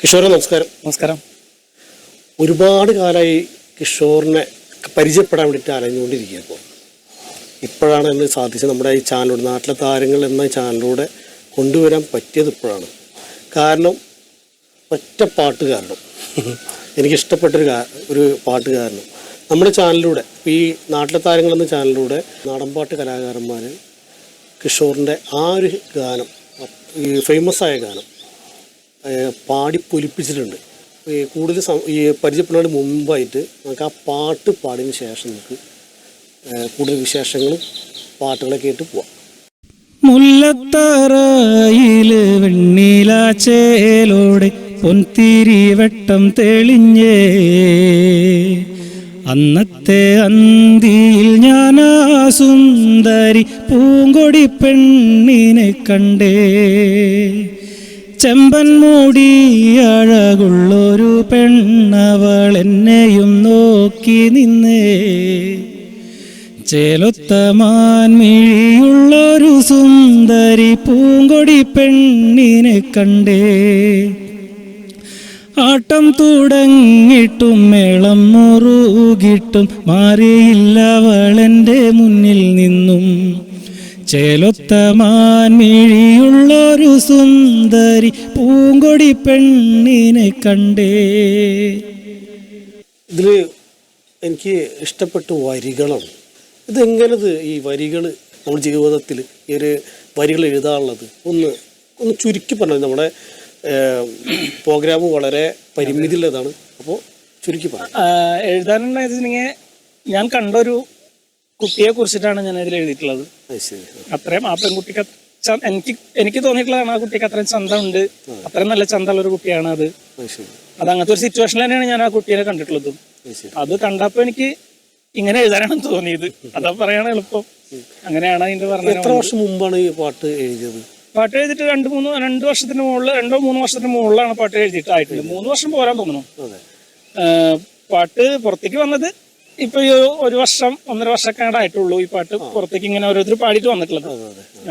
കിഷോറെ നമസ്കാരം. നമസ്കാരം. ഒരുപാട് കാലമായി കിഷോറിനെ പരിചയപ്പെടാൻ വേണ്ടിയിട്ട് അലഞ്ഞുകൊണ്ടിരിക്കുക ഇപ്പോൾ. ഇപ്പോഴാണ് എന്ന് സാധിച്ചത് നമ്മുടെ ഈ ചാനലിലൂടെ നാട്ടിലെ താരങ്ങൾ എന്ന ചാനലിലൂടെ കൊണ്ടുവരാൻ പറ്റിയത് ഇപ്പോഴാണ്. കാരണം ഒറ്റ പാട്ട് കാരണം എനിക്കിഷ്ടപ്പെട്ടൊരു ഒരു പാട്ട് കാരണം നമ്മുടെ ചാനലിലൂടെ ഈ നാട്ടിലെ താരങ്ങൾ എന്ന ചാനലിലൂടെ നാടൻപാട്ട് കലാകാരന്മാർ കിഷോറിന്റെ ആ ഒരു ഗാനം ഈ ഫേമസ് ആയ ഗാനം പാടി പൊലിപ്പിച്ചിട്ടുണ്ട്. കൂടുതൽ ഈ പരിചയപ്പെടുന്നതിന് മുമ്പായിട്ട് നമുക്ക് ആ പാട്ട് പാടിയതിന് ശേഷം നമുക്ക് കൂടുതൽ വിശേഷങ്ങളും പാട്ടുകളൊക്കെ ആയിട്ട് പോവാം. മുല്ലത്താറായിൽ വെണ്ണീലാച്ചേലോടെ പൊൻതിരി വെട്ടം തെളിഞ്ഞേ. അന്നത്തെ അന്തിയിൽ ഞാൻ സുന്ദരി പൂങ്കൊടി പെണ്ണിനെ കണ്ടേ. ചെമ്പൻ മൂടി അഴകുള്ളൊരു പെണ്ണവൾ എന്നെയും നോക്കി നിന്നേ. ചേലൊത്തമാൻ മിഴിയുള്ളൊരു സുന്ദരി പൂങ്കൊടി പെണ്ണിനെ കണ്ടേ. ആട്ടം തുടങ്ങിട്ടും മേളം മുറുകിട്ടും മാറിയില്ല അവളെന്റെ മുന്നിൽ നിന്നും. ചേലൊത്ത മിഴിയുള്ളൊരു സുന്ദരി പൂങ്കൊടി പെണ്ണിനെ കണ്ടേ. ഇതിൽ എനിക്ക് ഇഷ്ടപ്പെട്ട വരികളാണ് ഇതെങ്ങനത് ഈ വരികൾ നമ്മുടെ ജീവിതത്തിൽ ഈ ഒരു വരികൾ എഴുതാനുള്ളത്? ഒന്ന് ഒന്ന് ചുരുക്കി പറഞ്ഞത് നമ്മുടെ പ്രോഗ്രാം വളരെ പരിമിതിയുള്ളതാണ്. അപ്പോൾ ചുരുക്കി പറഞ്ഞു എഴുതാനുള്ള ഞാൻ കണ്ടൊരു കുട്ടിയെ കുറിച്ചിട്ടാണ് ഞാൻ ഇതിൽ എഴുതിയിട്ടുള്ളത് അത്രയും ആ പെൺകുട്ടിക്ക് എനിക്ക് എനിക്ക് തോന്നിയിട്ടുള്ളതാണ് ആ കുട്ടിക്ക് അത്രയും ഉണ്ട് അത്രയും നല്ല ചന്തമുള്ള ഒരു കുട്ടിയാണ് അത്. അത് അങ്ങനത്തെ ഒരു സിറ്റുവേഷൻ തന്നെയാണ് ഞാൻ ആ കുട്ടീനെ കണ്ടിട്ടുള്ളതും. അത് കണ്ടപ്പോ എനിക്ക് ഇങ്ങനെ എഴുതാനാണ് തോന്നിയത്. അതാ പറയാണ് എളുപ്പം. അങ്ങനെയാണ് അതിന്റെ പറഞ്ഞത് എത്ര വർഷം മുമ്പാണ് ഈ പാട്ട് എഴുതിയത്? പാട്ട് എഴുതിയിട്ട് രണ്ട് മൂന്ന് രണ്ട് വർഷത്തിന് മുകളിൽ രണ്ടോ മൂന്ന് വർഷത്തിന് മുകളിലാണ് പാട്ട് എഴുതിയിട്ട് ആയിട്ടുള്ളത്. മൂന്ന് വർഷം പോരാൻ തോന്നുന്നു. പാട്ട് പുറത്തേക്ക് വന്നത് ഇപ്പൊ ഈ ഒരു വർഷം ഒന്നര വർഷക്കാടായിട്ടുള്ളൂ ഈ പാട്ട് പുറത്തേക്ക് ഇങ്ങനെ ഓരോരുത്തർ പാടിയിട്ട് വന്നിട്ടുള്ളത്.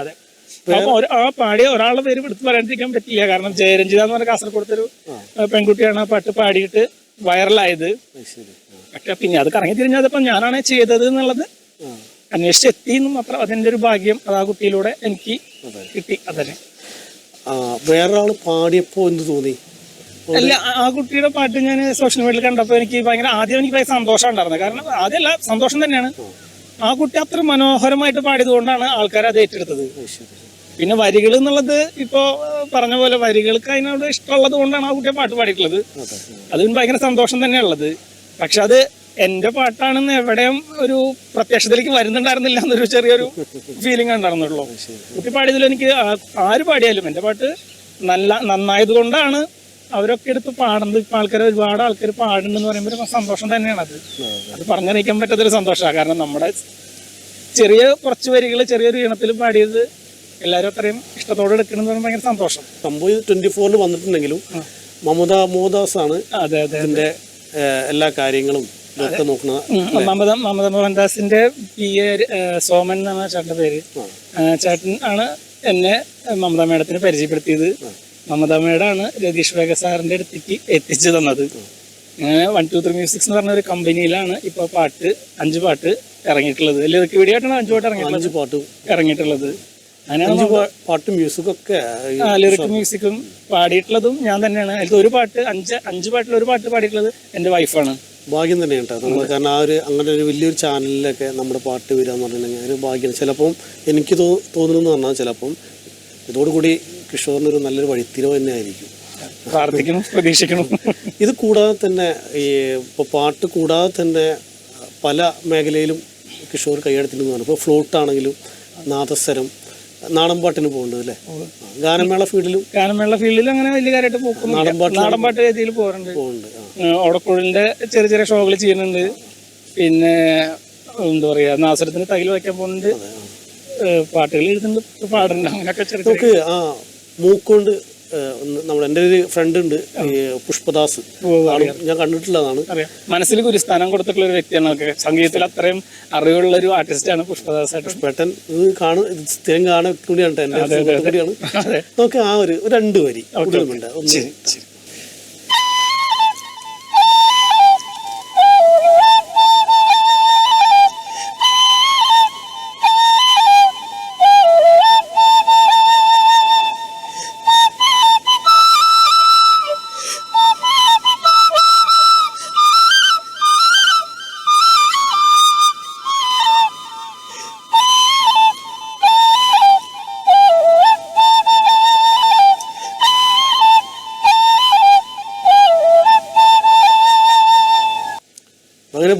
അതെ അപ്പൊ ആ പാടിയ ഒരാളുടെ പേര് എടുത്ത് പറയാണ്ടിരിക്കാൻ പറ്റില്ല. കാരണം ജയരഞ്ജിത എന്ന് പറഞ്ഞ കാസർഗോഡത്തൊരു പെൺകുട്ടിയാണ് ആ പാട്ട് പാടിയിട്ട് വൈറലായത്. പക്ഷെ പിന്നെ അത് കറങ്ങി തിരിഞ്ഞതപ്പോ ഞാനാണ് ചെയ്തത് എന്നുള്ളത് അന്വേഷിച്ച് എത്തി എന്ന് മാത്രം അതിന്റെ ഒരു ഭാഗ്യം അത് ആ കുട്ടിയിലൂടെ എനിക്ക് കിട്ടി. അതന്നെ. വേറൊരാൾ വേറൊരാൾ പാടിയപ്പോൾ എന്ത് തോന്നി? അല്ല ആ- കുട്ടിയുടെ പാട്ട് ഞാൻ സോഷ്യൽ മീഡിയയിൽ കണ്ടപ്പോൾ എനിക്ക് ഭയങ്കര ആദ്യം എനിക്ക് ഭയങ്കര സന്തോഷം ഉണ്ടായിരുന്നത്. കാരണം ആദ്യമല്ല സന്തോഷം തന്നെയാണ്. ആ കുട്ടി അത്ര മനോഹരമായിട്ട് പാടിയത് കൊണ്ടാണ് ആൾക്കാർ അത് ഏറ്റെടുത്തത്. പിന്നെ വരികൾ എന്നുള്ളത് ഇപ്പോ പറഞ്ഞ പോലെ വരികൾക്ക് അതിനോട് ഇഷ്ടമുള്ളത് കൊണ്ടാണ് ആ കുട്ടിയെ പാട്ട് പാടിയിട്ടുള്ളത്. അതെ അതിന് ഭയങ്കര സന്തോഷം തന്നെയുള്ളത് പക്ഷെ അത് എന്റെ പാട്ടാണെന്ന് എവിടെയും ഒരു പ്രത്യക്ഷത്തിലേക്ക് വരുന്നുണ്ടായിരുന്നില്ല എന്നൊരു ചെറിയൊരു ഫീലിംഗ് ഉണ്ടായിരുന്നുള്ളൂ. കുട്ടി പാടിയതിൽ എനിക്ക് ആര് പാടിയാലും എന്റെ പാട്ട് നല്ല നന്നായത് കൊണ്ടാണ് അവരൊക്കെ എടുത്ത് പാടുന്നത് ഇപ്പൊ ആൾക്കാർ ഒരുപാട് ആൾക്കാർ പാടുന്നെന്ന് പറയുമ്പോൾ ഒരു സന്തോഷം തന്നെയാണ് അത്. അത് പറഞ്ഞറിയിക്കാൻ പറ്റാത്തൊരു സന്തോഷമാണ്. കാരണം നമ്മുടെ ചെറിയ കുറച്ച് വരികൾ ചെറിയൊരു ഈണത്തിൽ പാടിയത് എല്ലാവരും അത്രയും ഇഷ്ടത്തോടെ എടുക്കണം എന്ന് പറയുമ്പോൾ ഭയങ്കര സന്തോഷം. സംഭവം ട്വന്റി ഫോറിൽ വന്നിട്ടുണ്ടെങ്കിലും മമത മോദാസ് ആണ് അതെ അതെ. എല്ലാ കാര്യങ്ങളും ഇതൊക്കെ മമത മമത മോഹൻദാസിന്റെ പി എ സോമൻ എന്നാണ് ചേട്ടന്റെ പേര്. ചേട്ടൻ ആണ് എന്നെ മമത മേഡത്തിന് പരിചയപ്പെടുത്തിയത്. മമത മേഡാണ് രതീഷ് വേഗ സാറിന്റെ അടുത്തേക്ക് എത്തിച്ചു തന്നത്. അങ്ങനെ വൺ ടു ത്രീ മ്യൂസിക്സ് എന്ന് പറഞ്ഞ ഒരു കമ്പനിയിലാണ് ഇപ്പൊ പാട്ട് അഞ്ച് പാട്ട് ഇറങ്ങിയിട്ടുള്ളത്. ലിറിക് വീഡിയോ ആയിട്ടാണ് അഞ്ച് പാട്ട് ഇറങ്ങിയിട്ടുള്ളത്? അഞ്ച് പാട്ട് ഇറങ്ങിയിട്ടുള്ളത്. അഞ്ച് പാട്ട് മ്യൂസിക്കൊക്കെ ലിറിക് മ്യൂസിക്കും പാടിയിട്ടുള്ളതും ഞാൻ തന്നെയാണ്. അതിൽ ഒരു പാട്ട് അഞ്ച് അഞ്ച് പാട്ടിൽ ഒരു പാട്ട് പാടിയിട്ടുള്ളത് എന്റെ വൈഫാണ് ഭാഗ്യം തന്നെയാണ് കേട്ടോ. നമ്മൾ കാരണം ആ ഒരു അങ്ങനെ ഒരു വലിയൊരു ചാനലിലൊക്കെ നമ്മുടെ പാട്ട് വരിക എന്ന് പറഞ്ഞിട്ടുണ്ടെങ്കിൽ ഒരു ഭാഗ്യം. ചിലപ്പം എനിക്ക് തോ തോന്നുന്നു പറഞ്ഞാൽ ചിലപ്പം ഇതോടുകൂടി കിഷോറിന് ഒരു നല്ലൊരു വഴിത്തിരിവ് തന്നെ ആയിരിക്കും പ്രാർത്ഥിക്കണം പ്രതീക്ഷിക്കണം. ഇത് കൂടാതെ തന്നെ ഈ ഇപ്പോൾ പാട്ട് കൂടാതെ തന്നെ പല മേഖലയിലും കിഷോർ കൈയെടുത്തിരുന്നതാണ് ഇപ്പോൾ ഫ്ലൂട്ട് ആണെങ്കിലും നാദസ്വരം നാടൻപാട്ടിന് പോകുന്നത് അല്ലേ? ഗാനമേള ഫീൽഡിലും ഗാനമേള ഫീൽഡിലും അങ്ങനെ വലിയ കാര്യമായിട്ട് പോകും നാടൻപാട്ട് രീതിയിൽ പോകാറുണ്ട് പോകുന്നുണ്ട് ഓടക്കുഴലിന്റെ ഓടക്കുഴലിന്റെ ചെറിയ ചെറിയ ഷോകൾ ചെയ്യുന്നുണ്ട്. പിന്നെ എന്താ പറയുക നാസരത്തിന് തകിൽ വയ്ക്കാൻ പോകുന്നുണ്ട്. പാട്ടുകൾ എഴുതുന്നുണ്ട് പാടുന്നുണ്ട്. അങ്ങനെയൊക്കെ ചെറിയ ചെറിയ നമുക്ക് ആ ഒന്ന് നമ്മുടെ എന്റെ ഒരു ഫ്രണ്ട് ഉണ്ട് പുഷ്പദാസ്. ഞാൻ കണ്ടിട്ടുള്ളതാണ്. മനസ്സിൽ ഒരു സ്ഥാനം കൊടുത്തിട്ടുള്ള ഒരു വ്യക്തിയാണ് സംഗീതത്തിൽ അത്രയും അറിവുള്ള ഒരു ആർട്ടിസ്റ്റാണ് പുഷ്പദാസ് പുഷ്പേട്ടൻ ഇത് കാണും സ്ഥിരം കാണാൻ കൂടിയാണ് എന്റെ കൂടിയാണ്. നമുക്ക് ആ ഒരു രണ്ട് വരി ഉണ്ട് ഒന്ന് ശരി ശരി.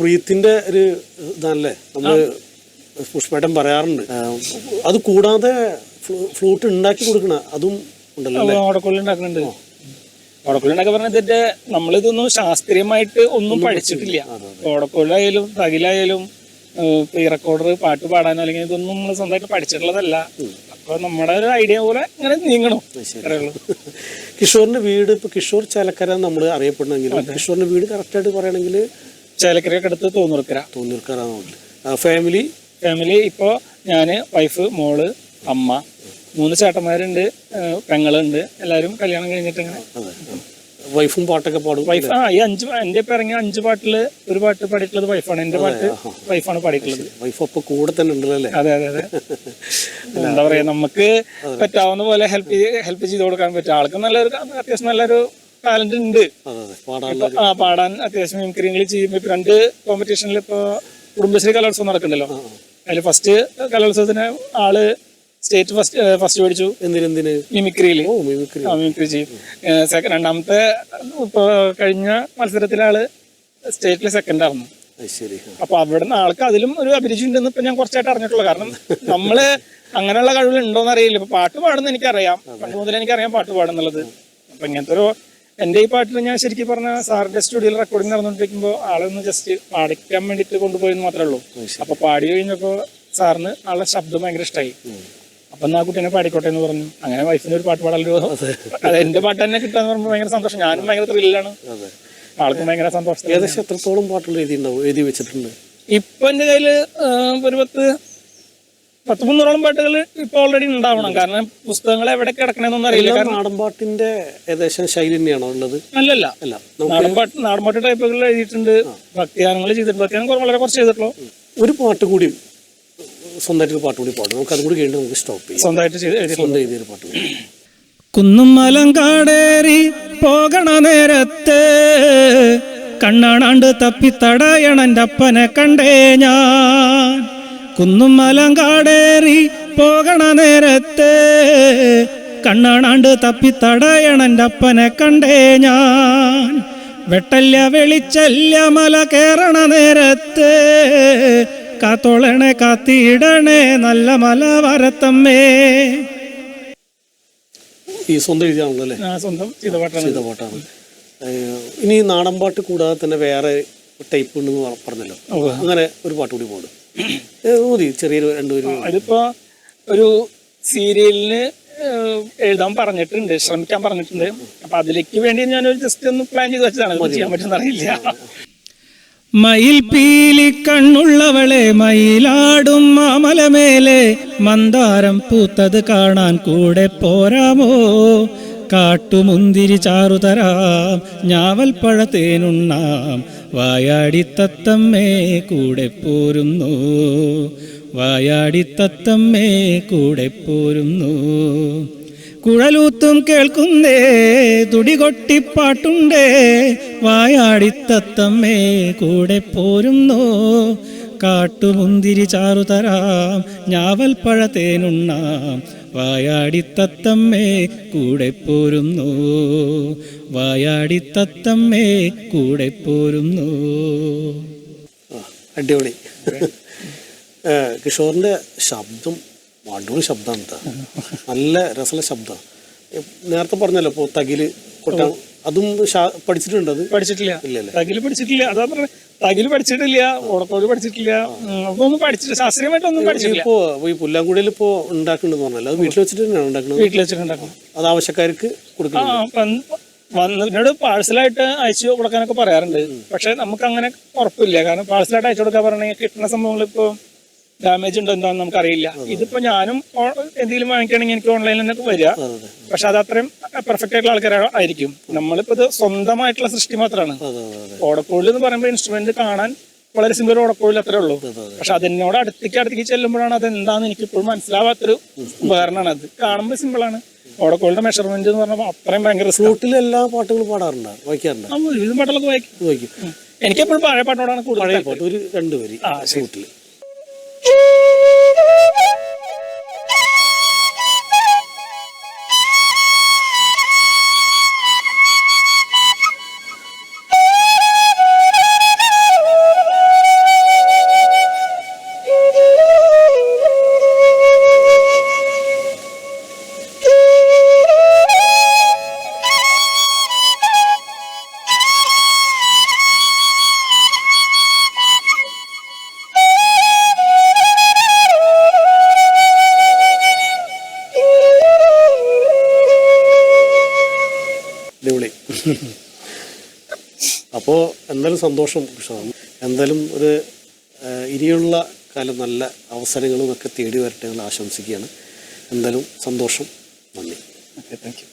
ബ്രീത്തിന്റെ ഒരു ഇതാണല്ലേ നമ്മൾ പുഷ്പേട്ടൻ പറയാറുണ്ട്. അത് കൂടാതെ ഫ്ലൂട്ട് ഉണ്ടാക്കി കൊടുക്കണ അതും ഉണ്ടല്ലോ ഓടക്കുള്ളി ഉണ്ടാക്കുന്നുണ്ട് പറഞ്ഞാൽ ഇതിന്റെ നമ്മളിതൊന്നും ശാസ്ത്രീയമായിട്ട് ഒന്നും പഠിച്ചിട്ടില്ല. ഓടക്കുള്ളായാലും തകിലായാലും ഈ റെക്കോർഡർ പാട്ട് പാടാനോ അല്ലെങ്കിൽ ഇതൊന്നും നമ്മൾ സ്വന്തമായിട്ട് പഠിച്ചിട്ടുള്ളതല്ല. അപ്പൊ നമ്മുടെ ഒരു ഐഡിയ പോലെ ഇങ്ങനെ നീങ്ങണം. കിഷോറിന്റെ വീട് ഇപ്പൊ കിഷോർ ചലക്കര നമ്മൾ അറിയപ്പെടണമെങ്കിലും കിഷോറിന്റെ വീട് കറക്റ്റായിട്ട് പറയണമെങ്കിൽ ചേലക്കരയൊക്കെ അടുത്ത് തോന്നൂർക്കര തോന്നൂർക്കര ഫാമിലി ഫാമിലി ഇപ്പോൾ ഞാൻ വൈഫ് മോൾ അമ്മ. മൂന്ന് ചേട്ടന്മാരുണ്ട് പെങ്ങളുണ്ട്. എല്ലാവരും കല്യാണം കഴിഞ്ഞിട്ട് ഇങ്ങനെ വൈഫും പാട്ടൊക്കെ പാടും. വൈഫ് ആ ഈ അഞ്ച് എന്റെ ഇപ്പം ഇറങ്ങിയ അഞ്ച് പാട്ടിൽ ഒരു പാട്ട് പാടിയിട്ടുള്ളത് വൈഫാണ് എന്റെ പാട്ട് വൈഫാണ് പാടിയിട്ടുള്ളത്. വൈഫ് അപ്പൊ കൂടെ തന്നെ ഉണ്ടല്ലേ അതെ അതെ അതെ. എന്താ പറയാ നമുക്ക് പറ്റാവുന്ന പോലെ ഹെൽപ്പ് ചെയ്ത് ഹെൽപ്പ് ചെയ്ത് കൊടുക്കാൻ പറ്റും. ആൾക്ക് നല്ലൊരു അത്യാവശ്യം നല്ലൊരു ടാലന്റ് ഉണ്ട്. ആ പാടാൻ അത്യാവശ്യം മിമിക്രിങ്ങൾ ചെയ്യും. ഇപ്പൊ രണ്ട് കോമ്പറ്റീഷനിൽ ഇപ്പൊ കുടുംബശ്രീ കലോത്സവം നടക്കുന്നുണ്ടല്ലോ. അതിൽ ഫസ്റ്റ് കലോത്സവത്തിന് ആൾ സ്റ്റേറ്റ് ഫസ്റ്റ് ഫസ്റ്റ് മേടിച്ചു. എന്തിനെന്തിന് മിമിക്രിയിൽ മിമിക്രി ചെയ്യും. സെക്കൻഡ് രണ്ടാമത്തെ ഇപ്പൊ കഴിഞ്ഞ മത്സരത്തിൽ ആൾ സ്റ്റേറ്റിലെ സെക്കൻഡ് ആയിരുന്നു അപ്പൊ അവിടെ നിന്ന് അപ്പൊ അവിടുന്ന് ആൾക്ക് അതിലും ഒരു അഭിരുചി ഉണ്ടെന്ന് ഇപ്പൊ ഞാൻ കുറച്ചായിട്ട് അറിഞ്ഞിട്ടുള്ളൂ. കാരണം നമ്മൾ അങ്ങനെയുള്ള കഴിവുകൾ ഉണ്ടോന്ന് അറിയില്ല ഇപ്പൊ പാട്ട് പാടുന്ന എനിക്കറിയാം. പണ്ട് മുതൽ എനിക്കറിയാം പാട്ട് പാടുന്നുള്ളത്. അപ്പൊ ഇങ്ങനത്തെ ഒരു എന്റെ ഈ പാട്ടിൽ ഞാൻ ശരിക്കും പറഞ്ഞ സാറിന്റെ സ്റ്റുഡിയോയിൽ റെക്കോർഡിംഗ് നടന്നുകൊണ്ടിരിക്കുമ്പോൾ ആളൊന്ന് ജസ്റ്റ് പാടിക്കാൻ വേണ്ടിട്ട് കൊണ്ടുപോയെന്ന് മാത്രമേ ഉള്ളൂ. അപ്പൊ പാടി കഴിഞ്ഞപ്പോ സാറിന് ആളുടെ ശബ്ദം ഭയങ്കര ഇഷ്ടമായി അപ്പൊ എന്നാ കുട്ടീനെ പാടിക്കോട്ടെ എന്ന് പറഞ്ഞു. അങ്ങനെ വൈഫിന് ഒരു പാട്ട് പാടാലോ അത്. എന്റെ പാട്ട് തന്നെ കിട്ടാന്ന് പറയുമ്പോൾ ഭയങ്കര സന്തോഷം. ഞാനും ഭയങ്കര ത്രില്ലാണ് ആൾക്കും ഭയങ്കര സന്തോഷം ഏകദേശം എത്രത്തോളം പാട്ടുകൾ എഴുതി ഉണ്ടാവും എഴുതി വെച്ചിട്ടുണ്ട്? ഇപ്പൊ എന്റെ കയ്യിൽ ഒരു പത്ത് പത്ത് മുന്നൂറോളം പാട്ടുകൾ ഇപ്പൊ ഓൾറെഡി ഉണ്ടാവണം. കാരണം പുസ്തകങ്ങൾ എവിടെ കിടക്കണമെന്നൊന്നും അറിയില്ല. കാരണം നാടൻപാട്ടിന്റെ ഏകദേശം ശൈലി തന്നെയാണോ ഉള്ളത്? അല്ലല്ല. അല്ല നാടൻപാട്ട് നാടൻ പാട്ട് നാടൻ പാട്ട് ടൈപ്പുകൾ എഴുതിയിട്ടുണ്ട്. ഭക്തിഗാനങ്ങൾ ചെയ്തിട്ടുണ്ട്. ഭക്തിഗാനം കുറേ- വളരെ കുറച്ച് ചെയ്തിട്ടുള്ളൂ. ഒരു പാട്ട് കൂടി സ്വന്തമായിട്ടൊരു പാട്ട് കൂടി പാടും. നമുക്ക് അതും കൂടി കഴിഞ്ഞിട്ട് നമുക്ക് സ്റ്റോപ്പ് ചെയ്യാം. സ്വന്തമായിട്ട് സ്വന്തം എഴുതിയൊരു പാട്ട് കൂടി. കുന്നും കാടേറി പോകണ നേരത്ത് കണ്ണാണാണ്ട് തപ്പി തടയണന്റെ അപ്പനെ കണ്ടേ ഞാൻ. കുന്നും കാടേറി പോകണ നേരത്തെ കണ്ണാണാണ്ട് തപ്പിത്തടയണന്റെ അപ്പനെ കണ്ടേ ഞാൻ. വെട്ടല്ല വെളിച്ചല്ല മല കേറണ നേരത്തെ കാത്തോളണേ കാത്തിയിടണേ നല്ല മല വരത്തമ്മേ. ഈ സ്വന്തം എഴുതിയാണല്ലേ സ്വന്തം ചെയ്ത പാട്ടാണ്. ഇനി നാടൻ പാട്ട് കൂടാതെ തന്നെ വേറെ ടൈപ്പ് ഉണ്ടെന്ന് പറഞ്ഞല്ലോ. അങ്ങനെ ഒരു പാട്ട് കൂടി ഏഹ് മതി ചെറിയൊരു രണ്ടുപേരും. അതിപ്പോ ഒരു സീരിയലിന് എഴുതാൻ പറഞ്ഞിട്ടുണ്ട് ശ്രമിക്കാൻ പറഞ്ഞിട്ടുണ്ട്. അപ്പൊ അതിലേക്ക് വേണ്ടി ഞാൻ ഒരു ജസ്റ്റ് ഒന്ന് പ്ലാൻ ചെയ്ത് വെച്ചതാണ്. ചെയ്യാൻ പറ്റുന്ന അറിയില്ല. മയിൽ പീലി കണ്ണുള്ളവളെ മയിലാടും മാമലമേലെ മന്ദാരം പൂത്തത് കാണാൻ കൂടെ പോരാമോ? കാട്ടുമുന്തിരി ചാറുതരാം ഞാവൽ പഴത്തേനുണ്ണാം. വായാടി തത്തമ്മേ കൂടെ പോരുന്നു. വായാടിത്തത്തമ്മേ കൂടെ പോരുന്നു. കുഴലൂത്തും കേൾക്കുന്നേ തുടികൊട്ടിപ്പാട്ടുണ്ടേ. വായാടിത്തത്തമ്മേ കൂടെ പോരുന്നോ. കാട്ടുമുന്തിരി ചാറു തരാം. ഞാവൽ പഴത്തേനുണ്ണാം. വായാടിത്തത്തമ്മേ കൂടെ പോരുന്നു. വായാടിത്തത്തമ്മേ കൂടെ പോരുന്നു. അടിപൊളി. കിഷോറിന്റെ കിഷോറിന്റെ ശബ്ദം അടിപൊളി ശബ്ദമാണ് കേട്ടോ നല്ല രസമുള്ള ശബ്ദമാണ്. നേരത്തെ പറഞ്ഞല്ലോ ഇപ്പോൾ തകിൽ കൊട്ടാൻ അതും പഠിച്ചിട്ടുണ്ട് അത്? പഠിച്ചിട്ടില്ല. തകിൽ പഠിച്ചിട്ടില്ല. അതാ പറഞ്ഞ തകിൽ പഠിച്ചിട്ടില്ല ഓടക്കോൽ പഠിച്ചിട്ടില്ല. പഠിച്ചിട്ട് ശാസ്ത്രീയമായിട്ടൊന്നും പഠിച്ചിട്ടില്ല. ഇപ്പോ ഈ പുല്ലാങ്കുടിയിൽ ഇപ്പോ ഉണ്ടാക്കുന്നുണ്ടെന്ന് പറഞ്ഞല്ലോ. അത് വീട്ടിൽ വെച്ചിട്ട് തന്നെയാണ് ഉണ്ടാക്കുന്നത് വീട്ടിൽ വെച്ചിട്ടുണ്ടാക്കും അത് ആവശ്യക്കാർക്ക് കൊടുക്കണം വന്നതിനോട് പാഴ്സലായിട്ട് അയച്ചു കൊടുക്കാനൊക്കെ പറയാറുണ്ട്. പക്ഷെ നമുക്ക് അങ്ങനെ ഉറപ്പില്ല. കാരണം പാഴ്സലായിട്ട് അയച്ചു കൊടുക്കാൻ പറഞ്ഞാൽ കിട്ടുന്ന സംഭവങ്ങൾ ഇപ്പൊ ഡാമേജ് ഉണ്ടോ എന്താണെന്ന് നമുക്കറിയില്ല. ഇതിപ്പോ ഞാനും എന്തെങ്കിലും വാങ്ങിക്കണമെങ്കിൽ എനിക്ക് ഓൺലൈനിൽ നിന്നൊക്കെ വരിക. പക്ഷെ അത് അത്രയും പെർഫെക്റ്റ് ആയിട്ടുള്ള ആൾക്കാരായിരിക്കും നമ്മളിപ്പോ ഇത് സ്വന്തമായിട്ടുള്ള സൃഷ്ടി മാത്രമാണ് ഓടക്കോഴിൽ എന്ന് പറയുമ്പോൾ ഇൻസ്ട്രുമെന്റ് കാണാൻ വളരെ സിമ്പിൾ ഓടക്കോഴിൽ അത്രേ ഉള്ളൂ. പക്ഷെ അതിനോട് അടുത്തേക്ക് അടുത്തേക്ക് ചെല്ലുമ്പോഴാണ് അത് എന്താന്ന് എനിക്ക് ഇപ്പോഴും മനസ്സിലാവാത്തൊരു ഉപകരണമാണ് അത്. കാണുമ്പോൾ സിമ്പിളാണ് ഓടക്കോളിന്റെ മെഷർമെന്റ് എന്ന് പറഞ്ഞാൽ അത്രയും ഭയങ്കര. ഫ്ലൂട്ടിൽ എല്ലാ പാട്ടുകളും പാടാറുണ്ട് വായിക്കാറുണ്ട്. പാട്ടുകളൊക്കെ വായിക്കും. എനിക്ക് എപ്പോഴും പഴയ പാട്ടോടാണ് കൂടുതൽ ഒരു രണ്ടുപേര് ആ. ഫ്ലൂട്ടിൽ Yeah. അപ്പോൾ എന്തായാലും സന്തോഷം കൃഷ്ണ എന്തായാലും ഒരു ഇനിയുള്ള കാലം നല്ല അവസരങ്ങളും ഒക്കെ തേടി വരട്ടെ എന്ന് ആശംസിക്കുകയാണ്. എന്തായാലും സന്തോഷം. നന്ദി. Okay thank you